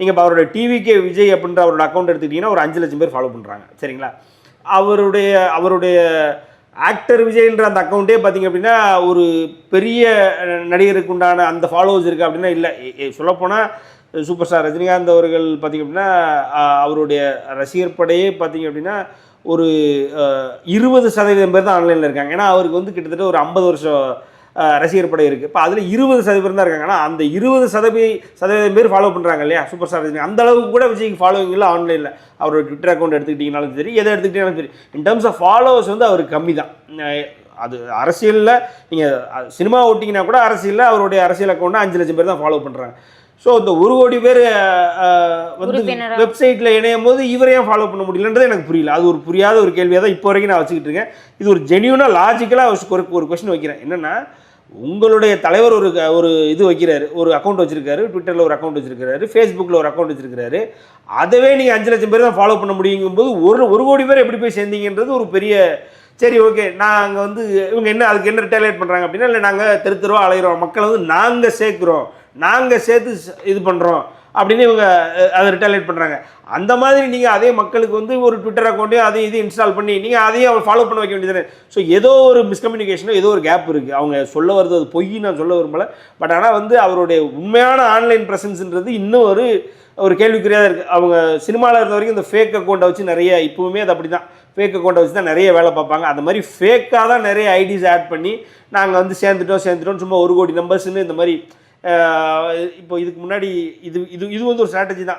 நீங்கள் இப்போ அவரோட டிவிகே விஜய் அப்படின்ற அவரோட அக்கௌண்ட் எடுத்துக்கிட்டிங்கன்னா ஒரு அஞ்சு லட்சம் பேர் ஃபாலோ பண்ணுறாங்க சரிங்களா? அவருடைய அவருடைய ஆக்டர் விஜய்ன்ற அந்த அக்கௌண்ட்டே பார்த்தீங்க அப்படின்னா ஒரு பெரிய நடிகருக்கு உண்டான அந்த ஃபாலோவர்ஸ் இருக்குது அப்படின்னா இல்லை. சொல்லப்போனால் சூப்பர் ஸ்டார் ரஜினிகாந்த் அவர்கள் பார்த்தீங்க அப்படின்னா அவருடைய ரசிகர் படையே பார்த்தீங்க அப்படின்னா ஒரு இருபது சதவீதம் பேர் தான் ஆன்லைனில் இருக்காங்க. ஏன்னா அவருக்கு வந்து கிட்டத்தட்ட ஒரு ஐம்பது வருஷம் ரசிகர் படை இருக்குது இப்போ அதில் இருபது சதவீதம் தான் இருக்காங்க. ஆனால் அந்த இருபது சதவீ சதவீதம் பேர் ஃபாலோ பண்ணுறாங்க இல்லையா? Super star Rajini. அந்த அளவுக்கு கூட விஜய்க்கு ஃபாலோவிங் இல்லை ஆன்லைனில் அவரோட ட்விட்டர் அக்கௌண்ட் எடுத்துக்கிட்டிங்கனாலும் சரி எதை எடுத்துக்கிட்டீங்கனாலும் சரி. இன் டர்ம்ஸ் ஆஃப் ஃபாலோவர்ஸ் வந்து அவர் கம்மி தான். அது அரசியலில் நீங்கள் சினிமா ஓட்டிங்கன்னா கூட அரசியலில் அவருடைய அரசியல் அக்கௌண்ட்டை அஞ்சு லட்சம் பேர் தான் ஃபாலோ பண்ணுறாங்க ஸோ இந்த ஒரு கோடி பேர் வந்து? வெப்சைட்டில் இணையும் போது இவரை ஏன் ஃபாலோ பண்ண முடியலன்றது எனக்கு புரியல. அது ஒரு புரியாத ஒரு கேள்வியாக தான் இப்போ வரைக்கும் நான் வச்சுக்கிட்டு இருக்கேன். இது ஒரு ஜென்யூனாக லாஜிக்கலாக ஒரு ஒரு கொஸ்டின் வைக்கிறேன். என்னென்னா உங்களுடைய தலைவர் ஒரு ஒரு இது வைக்கிறாரு ஒரு அக்கௌண்ட் வச்சிருக்காரு ட்விட்டரில் ஒரு அக்கௌண்ட் வச்சிருக்காரு ஃபேஸ்புக்கில் ஒரு அக்கௌண்ட் வச்சிருக்காரு அதவே நீங்கள் அஞ்சு லட்சம் பேர் தான் ஃபாலோ பண்ண முடியுங்கும்போது ஒரு ஒரு கோடி பேர் எப்படி போய் சேர்ந்தீங்கன்றது ஒரு பெரிய சரி ஓகே நாங்கள் வந்து இவங்க என்ன அதுக்கு என்ன ரிட்டாலியேட் பண்ணுறாங்க அப்படின்னா இல்லை நாங்கள் தெரு தெருவா அலைகிறோம் மக்களை வந்து நாங்கள் சேர்க்குறோம். நாங்கள் சேர்த்து இது பண்ணுறோம் அப்படின்னு இவங்க அதை ரிட்டாலியேட் பண்ணுறாங்க அந்த மாதிரி நீங்கள் அதே மக்களுக்கு வந்து ஒரு ட்விட்டர் அக்கௌண்ட்டையும் அதையும் இது இன்ஸ்டால் பண்ணி நீங்கள் அதையும் அவங்க ஃபாலோ பண்ண வைக்க வேண்டியது ஸோ ஏதோ ஒரு மிஸ்கம்யூனிகேஷனோ ஏதோ ஒரு கேப் இருக்குது அவங்க சொல்ல வருது அது பொய் நான் சொல்ல விரும்பல. பட் ஆனால் வந்து அவருடைய உண்மையான ஆன்லைன் ப்ரெசன்ஸ்ன்றது இன்னும் ஒரு ஒரு கேள்விக்குறியாக தான் இருக்குது அவங்க சினிமாவில் இருந்த வரைக்கும் இந்த ஃபேக் அக்கௌண்ட்டை வச்சு நிறைய இப்போவுமே அது அப்படி தான் ஃபேக் அக்கௌண்ட்டை வச்சு தான் நிறைய வேலை பார்ப்பாங்க. அந்த மாதிரி ஃபேக்காக தான் நிறைய ஐடிஸ் ஆட் பண்ணி நாங்கள் வந்து சேர்ந்துட்டோம் சேர்ந்துட்டோம் சும்மா ஒரு கோடி நம்பர்ஸ்னு இந்த மாதிரி இப்போ இதுக்கு முன்னாடி இது இது இது வந்து ஒரு ஸ்ட்ராட்டஜி தான்.